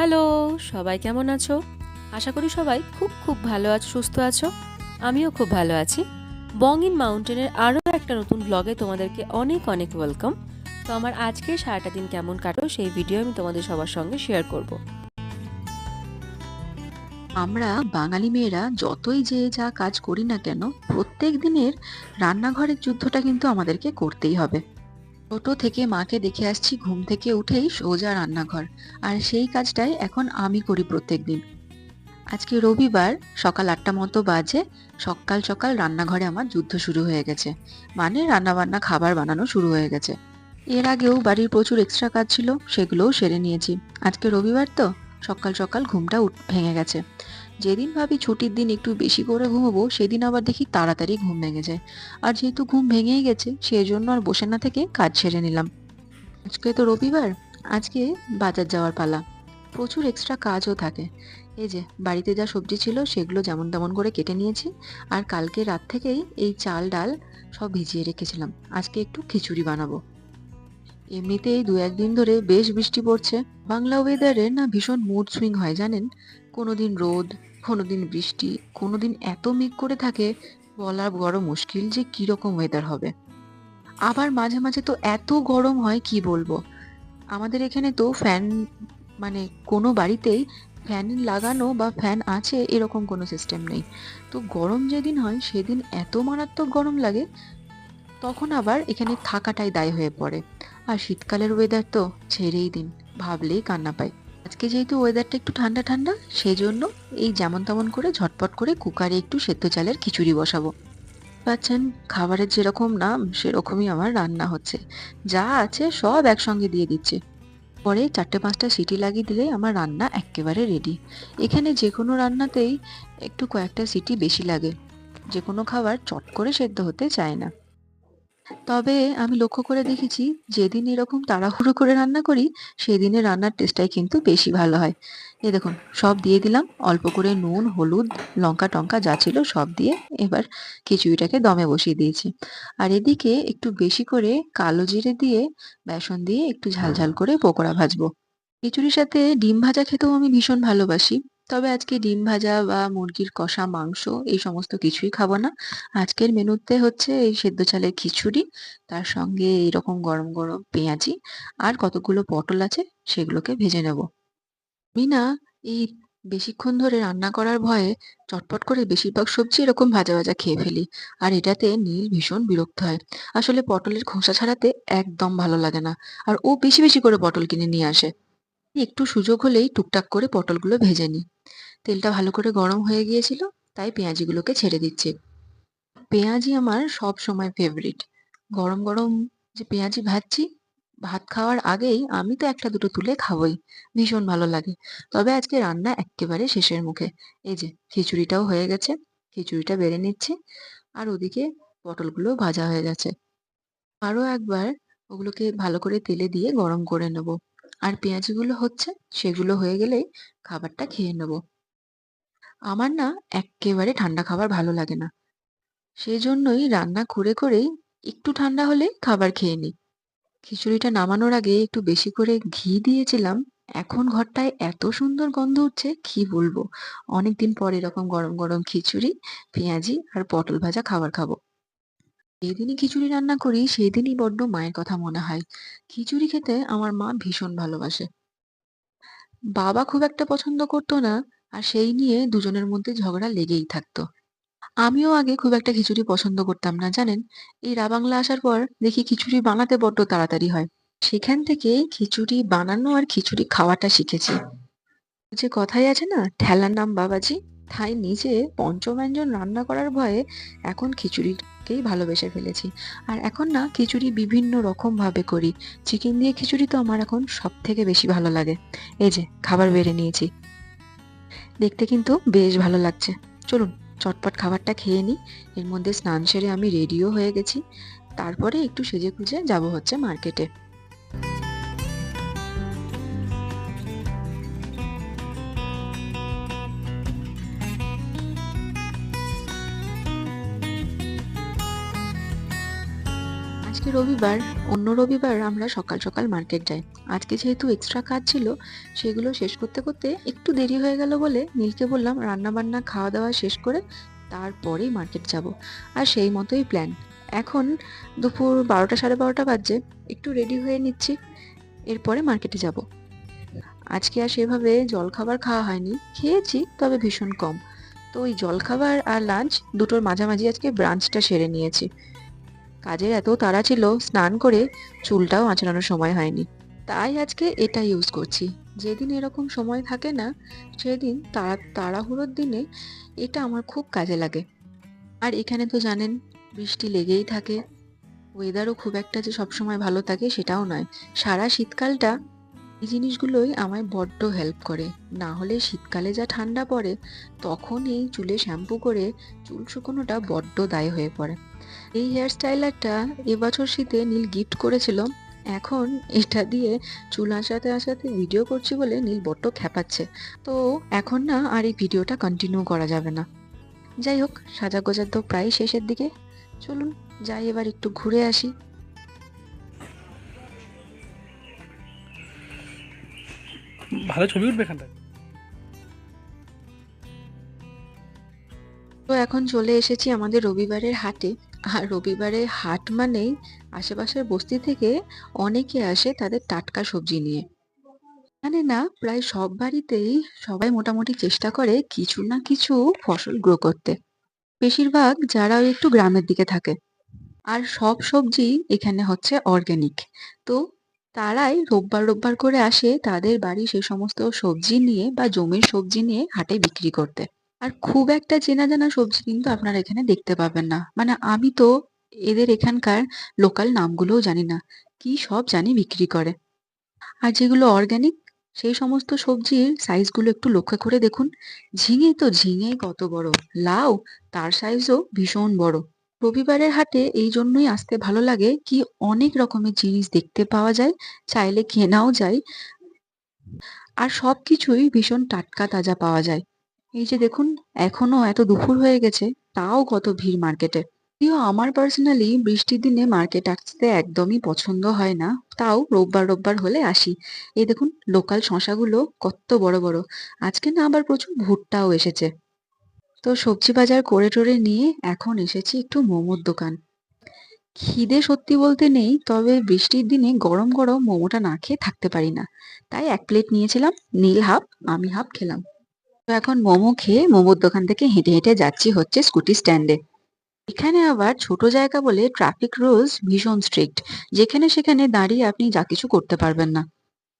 Hello, সবাই কেমন আছো? আশা করি সবাই খুব খুব ভালো আছো, সুস্থ আছো। আমিও খুব ভালো আছি। বং ইন মাউন্টেনের আরও একটা নতুন ব্লগে তোমাদেরকে অনেক অনেক ওয়েলকাম তো আমার আজকে সারাটা দিন কেমন কাটো সেই ভিডিও আমি তোমাদের সবার সঙ্গে শেয়ার করব। আমরা বাঙালি মেয়েরা যতই যে যা কাজ করি না কেন, প্রত্যেক দিনের রান্নাঘরের যুদ্ধটা কিন্তু আমাদেরকে করতেই হবে। ছোট থেকে মাকে দেখে আসছি, ঘুম থেকে উঠেই সোজা রান্নাঘর। আর সেই কাজটাই এখন আমি করি প্রত্যেক দিন আজকে রবিবার, সকাল আটটা মতো বাজে, সকাল সকাল রান্নাঘরে আমার যুদ্ধ শুরু হয়ে গেছে। মানে রান্নাবান্না, খাবার বানানো শুরু হয়ে গেছে। এর আগেও বাড়ির প্রচুর এক্সট্রা কাজ ছিল, সেগুলোও সেরে নিয়েছি। আজকে রবিবার তো, সকাল সকাল ঘুমটা ভেঙে গেছে। যেদিন ভাবি ছুটির দিন একটু বেশি করে ঘুমোবো, সেদিন আবার দেখি তাড়াতাড়ি ঘুম ভেঙে যায়। আর যেহেতু ঘুম ভেঙেই গেছে সেই জন্য আর বসে না থেকে কাজ সেরে নিলাম। আজকে তো রবিবার, আজকে বাজার যাওয়ার পালা। প্রচুর এক্সট্রা কাজও থাকে। এই যে, বাড়িতে যা সবজি ছিল, সেগুলো যেমন তেমন করে কেটে নিয়েছি। আর কালকে রাত থেকেই এই চাল, ডাল সব ভিজিয়ে রেখেছিলাম। আজকে একটু খিচুড়ি বানাবো। এমনিতেই দু একদিন ধরে বেশ বৃষ্টি পড়ছে। বাংলা ওয়েদারে না ভীষণ মুড সুইং হয় জানেন? কোনোদিন রোদ, কোনোদিন বৃষ্টি, কোনোদিন এত মেঘ করে থাকে বলা বড় মুশকিল যে কীরকম ওয়েদার হবে। আবার মাঝে মাঝে তো এত গরম হয়, কি বলব? আমাদের এখানে তো ফ্যান মানে কোনো বাড়িতেই ফ্যান লাগানো বা ফ্যান আছে, এরকম কোনো সিস্টেম নেই। তো গরম যেদিন হয়, সেদিন এত মারাত্মক গরম লাগে তখন আবার এখানে থাকাটাই দায় হয়ে পড়ে। আর শীতকালের ওয়েদার তো ছেড়েই দিন, ভাবলেই কান্না পায়। আজকে যেহেতু ওয়েদারটা একটু ঠান্ডা ঠান্ডা সেই জন্য এই যেমন তেমন করে ঝটপট করে কুকারে একটু সেদ্ধ চালের খিচুড়ি বসাবো। পাচ্ছেন, খাবারের যেরকম নাম, সেরকমই আমার রান্না হচ্ছে। যা আছে সব একসঙ্গে দিয়ে দিচ্ছে। পরে চারটে পাঁচটা সিটি লাগিয়ে দিলে আমার রান্না একেবারে রেডি এখানে যে কোনো রান্নাতেই একটু কয়েকটা সিটি বেশি লাগে। যে কোনো খাবার চট করে সেদ্ধ হতে চায় না। তবে আমি লক্ষ্য করে দেখেছি, যেদিন এরকম তাড়াহুড়ো করে রান্না করি, সেদিনের রান্নার টেস্টটাই কিন্তু বেশি ভালো হয়। এই দেখুন, সব দিয়ে দিলাম, অল্প করে নুন, হলুদ লঙ্কা টঙ্কা যা ছিল সব দিয়ে এবার খিচুড়িটাকে দমে বসিয়ে দিয়েছি। আর এদিকে একটু বেশি করে কালো জিরে দিয়ে, বেসন দিয়ে একটু ঝাল ঝাল করে পকোড়া ভাজবো। খিচুড়ির সাথে ডিম ভাজা খেতেও আমি ভীষণ ভালোবাসি। তবে আজকে ডিম ভাজা বা মুরগির কষা, মাংস এই সমস্ত কিছুই খাব না। আজকের মেনুতে হচ্ছে এই সেদ্ধ চালের খিচুড়ি, তার সঙ্গে এইরকম গরম গরম পেঁয়াজি আর কতগুলো পটল আছে সেগুলোকে ভেজে নেব। আমি না এই বেশিক্ষণ ধরে রান্না করার ভয়ে চটপট করে বেশিরভাগ সবজি এরকম ভাজা ভাজা খেয়ে ফেলি আর এটাতে নীল ভীষণ বিরক্ত হয়। আসলে পটলের খোসা ছাড়াতে একদম ভালো লাগে না আর ও বেশি বেশি করে পটল কিনে নিয়ে আসে। একটু সুযোগ হলেই টুকটাক করে পটলগুলো ভেজে নিই। তেলটা ভালো করে গরম হয়ে গিয়েছিল, তাই পেঁয়াজিগুলোকে ছেড়ে দিচ্ছি। পেঁয়াজি আমার সব সময় ফেভারিট গরম গরম যে পেঁয়াজি ভাজছি, ভাত খাওয়ার আগেই আমি তো একটা দুটো তুলে খাবোই, ভীষণ ভালো লাগে। তবে আজকে রান্না এক্কেবারে শেষের মুখে। এই যে, খিচুড়িটাও হয়ে গেছে, খিচুড়িটা বেড়ে নিচ্ছি, আর ওদিকে পটলগুলো ভাজা হয়ে গেছে। আরও একবার ওগুলোকে ভালো করে তেলে দিয়ে গরম করে নেব। আর পেঁয়াজিগুলো হচ্ছে, সেগুলো হয়ে গেলেই খাবারটা খেয়ে নেব। আমার না এক্কেবারে ঠান্ডা খাবার ভালো লাগে না। সেই জন্যই রান্না করে করেই একটু ঠান্ডা হলে খাবার খেয়ে নিই। খিচুড়িটা নামানোর আগে একটু বেশি করে ঘি দিয়েছিলাম। এখন ঘরটায় এত সুন্দর গন্ধ উঠছে, কি বলব? অনেকদিন পর এরকম গরম গরম খিচুড়ি, পেঁয়াজি আর পটল ভাজা খাবার খাব। যেদিনই খিচুড়ি রান্না করি, সেদিনই বড্ড মায়ের কথা মনে হয়। খিচুড়ি খেতে আমার মা ভীষণ ভালোবাসে। বাবা খুব একটা পছন্দ করতো না, আর সেই নিয়ে দুজনের মধ্যে ঝগড়া লেগেই থাকতো। আমিও আগে খুব একটা খিচুড়ি পছন্দ করতাম না, জানেন? এই রাবাংলা আসার পর দেখি খিচুড়ি বানাতে বড্ড তাড়াতাড়ি হয়। সেখান থেকে খিচুড়ি বানানো আর খিচুড়ি খাওয়াটা শিখেছি। যে কথাই আছে না, ঠেলার নাম বাবাজি? তাই নিজে পঞ্চব্যঞ্জন রান্না করার ভয়ে এখন খিচুড়িকেই ভালোবেসে ফেলেছি। আর এখন না খিচুড়ি বিভিন্ন রকম ভাবে করি। চিকেন দিয়ে খিচুড়ি তো আমার এখন সব থেকে বেশি ভালো লাগে। এই যে, খাবার বেড়ে নিয়েছি। দেখতে কিন্তু বেশ ভালো লাগছে। চলুন, চটপট খাবারটা খেয়ে নিই। এর মধ্যে স্নান সেরে আমি রেডিও হয়ে গেছি। তারপরে একটু সেজে খুঁজে যাব হচ্ছে মার্কেটে। আজকে রবিবার, অন্য রবিবার আমরা সকাল সকাল মার্কেট যাই। আজকে যেহেতু এক্সট্রা কাজ ছিল, সেগুলো শেষ করতে করতে একটু দেরি হয়ে গেল বলে নীলকে বললাম রান্না বান্না খাওয়া দাওয়া শেষ করে তারপরেই মার্কেট যাব। আর সেই মতোই প্ল্যান এখন দুপুর বারোটা সাড়ে বারোটা বাজছে, একটু রেডি হয়ে নিচ্ছি, এরপরে মার্কেটে যাব। আজকে আর সেভাবে জলখাবার খাওয়া হয়নি, খেয়েছি তবে ভীষণ কম। তো ওই জলখাবার আর লাঞ্চ দুটোর মাঝামাঝি আজকে ব্রাঞ্চটা সেরে নিয়েছি। কাজের এত তাড়া ছিল, স্নান করে চুলটাও আঁচড়ানোর সময় হয়নি। তাই আজকে এটা ইউজ করছি। যেদিন এরকম সময় থাকে না, সেদিন তাড়া, তাড়াহুড়োর দিনে এটা আমার খুব কাজে লাগে। আর এখানে তো জানেন, বৃষ্টি লেগেই থাকে। ওয়েদারও খুব একটা যে সবসময় ভালো থাকে সেটাও নয়। সারা শীতকালটা এই জিনিসগুলোই আমায় বড্ড হেল্প করে। না হলে শীতকালে যা ঠান্ডা পড়ে, তখন এই চুলে শ্যাম্পু করে চুল শুকোনোটা বড্ড দায় হয়ে পড়ে। এই হেয়ার স্টাইলারটা এবছর শীতে নীল গিফট করেছিল। এখন এটা দিয়ে চুল আসাতে আসাতে ভিডিও করছি বলে নীল বড্ড খ্যাপাচ্ছে। তো এখন না আর এই ভিডিওটা কন্টিনিউ করা যাবে না। যাই হোক, সাজা গোজা তো প্রায় শেষের দিকে। চলুন, যাই এবার একটু ঘুরে আসি। ভালো ছবি উঠবে এখানটায়? তো এখন চলে এসেছি আমাদের রবিবারের হাটে। আর রবিবারে হাট মানেই আশেপাশের বস্তি থেকে অনেকে আসে তাদের টাটকা সবজি নিয়ে। জানে না, প্রায় সব বাড়িতেই সবাই মোটামুটি চেষ্টা করে কিছু না কিছু ফসল গ্রো করতে। বেশিরভাগ যারা একটু গ্রামের দিকে থাকে। আর সব সবজি এখানে হচ্ছে অর্গ্যানিক তো তারাই রোববার রোববার করে আসে তাদের বাড়ি সে সমস্ত সবজি নিয়ে বা জমির সবজি নিয়ে হাটে বিক্রি করতে। আর খুব একটা চেনা জানা সবজি কিন্তু আপনারা এখানে দেখতে পাবেন না। মানে আমি তো এদের এখানকার লোকাল নামগুলোও জানি না। কি সব জানি বিক্রি করে। আর যেগুলো অর্গ্যানিক সেই সমস্ত সবজির সাইজগুলো একটু লক্ষ্য করে দেখুন। ঝিঙে তো ঝিঙেই কত বড়। লাউ তার সাইজও ভীষণ বড়। রবিবারের হাটে এই জন্যই আসতে ভালো লাগে কি অনেক রকমের জিনিস দেখতে পাওয়া যায়, চাইলে কেনাও যায়। আর সব কিছুই ভীষণ টাটকা তাজা পাওয়া যায়। এই যে দেখুন, এখনও এত দুপুর হয়ে গেছে, তাও কত ভিড় মার্কেটে। যদিও আমার পার্সোনালি বৃষ্টির দিনে মার্কেট আসতে একদমই পছন্দ হয় না, তাও রোববার রোববার হলে আসি। এই দেখুন, লোকাল শশাগুলো কত বড় বড়। আজকে না আবার প্রচুর ভুট্টাও এসেছে। তো সবজি বাজার করে টরে নিয়ে এখন এসেছি একটু মোমোর দোকান। খিদে সত্যি বলতে নেই, তবে বৃষ্টির দিনে গরম গরম মোমোটা না খেয়ে থাকতে পারি না। তাই এক প্লেট নিয়েছিলাম, নীল হাফ, আমি হাফ খেলাম। তো এখন মোমো খেয়ে মোমোর দোকান থেকে হেঁটে হেঁটে যাচ্ছি হচ্ছে স্কুটি স্ট্যান্ডে। এখানে আবার ছোট জায়গা বলে ট্রাফিক রুলস ভীষণ স্ট্রিক্ট, যেখানে সেখানে দাঁড়িয়ে আপনি যা কিছু করতে পারবেন না।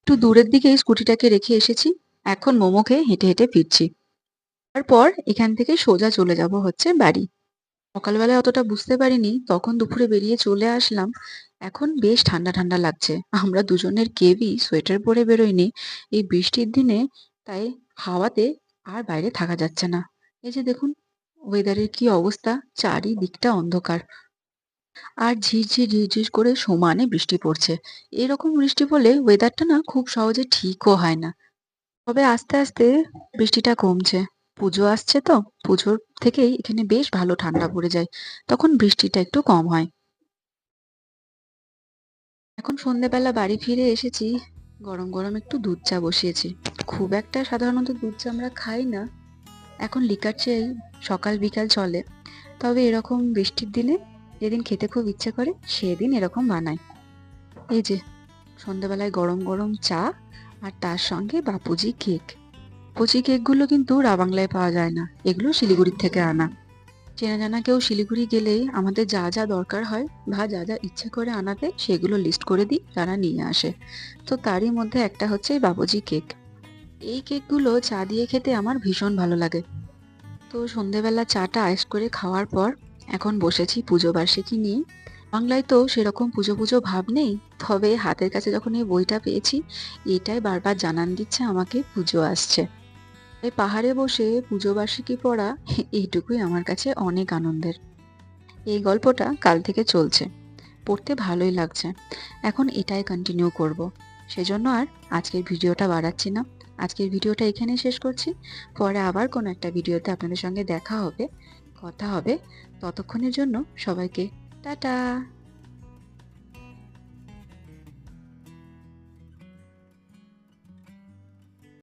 একটু দূরের দিকে স্কুটিটাকে রেখে এসেছি, এখন মোমো খেয়ে হেঁটে হেঁটে ফিরছি। তারপর এখান থেকে সোজা চলে যাব হচ্ছে বাড়ি। সকালবেলায় অতটা বুঝতে পারিনি, তখন দুপুরে বেরিয়ে চলে আসলাম। এখন বেশ ঠান্ডা ঠান্ডা লাগছে। আমরা দুজনের কেউই সোয়েটার পরে বেরোয়নি এই বৃষ্টির দিনে তাই হাওয়াতে আর বাইরে থাকা যাচ্ছে না। এই যে দেখুন ওয়েদারের কি অবস্থা, চারিদিকটা অন্ধকার। আর ঝিরঝির ঝিরঝির করে সমানে বৃষ্টি পড়ছে। এরকম বৃষ্টি পড়লে ওয়েদারটা না খুব সহজে ঠিকও হয় না। তবে আস্তে আস্তে বৃষ্টিটা কমছে। পুজো আসছে তো, পুজোর থেকেই এখানে বেশ ভালো ঠান্ডা পড়ে যায়, তখন বৃষ্টিটা একটু কম হয়। এখন সন্ধেবেলা বাড়ি ফিরে এসেছি, গরম গরম একটু দুধ চা বসিয়েছি। খুব একটা সাধারণত দুধ চা আমরা খাই না, এখন লিকার চাই সকাল বিকাল চলে। তবে এরকম বৃষ্টির দিনে, যেদিন খেতে খুব ইচ্ছে করে, সেদিন এরকম বানাই। এই যে সন্ধ্যাবেলায় গরম গরম চা, আর তার সঙ্গে বাপুজি কেক। বাপুজি কেকগুলো কিন্তু রাবাংলায় পাওয়া যায় না। এগুলো শিলিগুড়ির থেকে আনা। চেনা জানা কেউ শিলিগুড়ি গেলেই আমাদের যা যা দরকার হয় বা যা যা ইচ্ছে করে আনাতে সেগুলো লিস্ট করে দিই, তারা নিয়ে আসে। তো তারই মধ্যে একটা হচ্ছে বাবুজি কেক। এই কেকগুলো চা দিয়ে খেতে আমার ভীষণ ভালো লাগে। তো সন্ধেবেলা চাটা আয়েস করে খাওয়ার পর এখন বসেছি পুজো বার্ষিকী নিয়ে। বাংলায় তো সেরকম পুজো পুজো ভাব নেই, তবে হাতের কাছে যখন এই বইটা পেয়েছি, এটাই বারবার জানান দিচ্ছে আমাকে পুজো আসছে। এই পাহাড়ে বসে পুজো বার্ষিকী পড়া এইটুকুই আমার কাছে অনেক আনন্দের। এই গল্পটা কাল থেকে চলছে। পড়তে ভালোই লাগছে। এখন এটাই কন্টিনিউ করব। সেজন্য আর আজকের ভিডিওটা বাড়াচ্ছি না। আজকের ভিডিওটা এখানে শেষ করছি। পরে আবার কোনো একটা ভিডিওতে আপনাদের সঙ্গে দেখা হবে, কথা হবে। ততক্ষণের জন্য সবাইকে টাটা!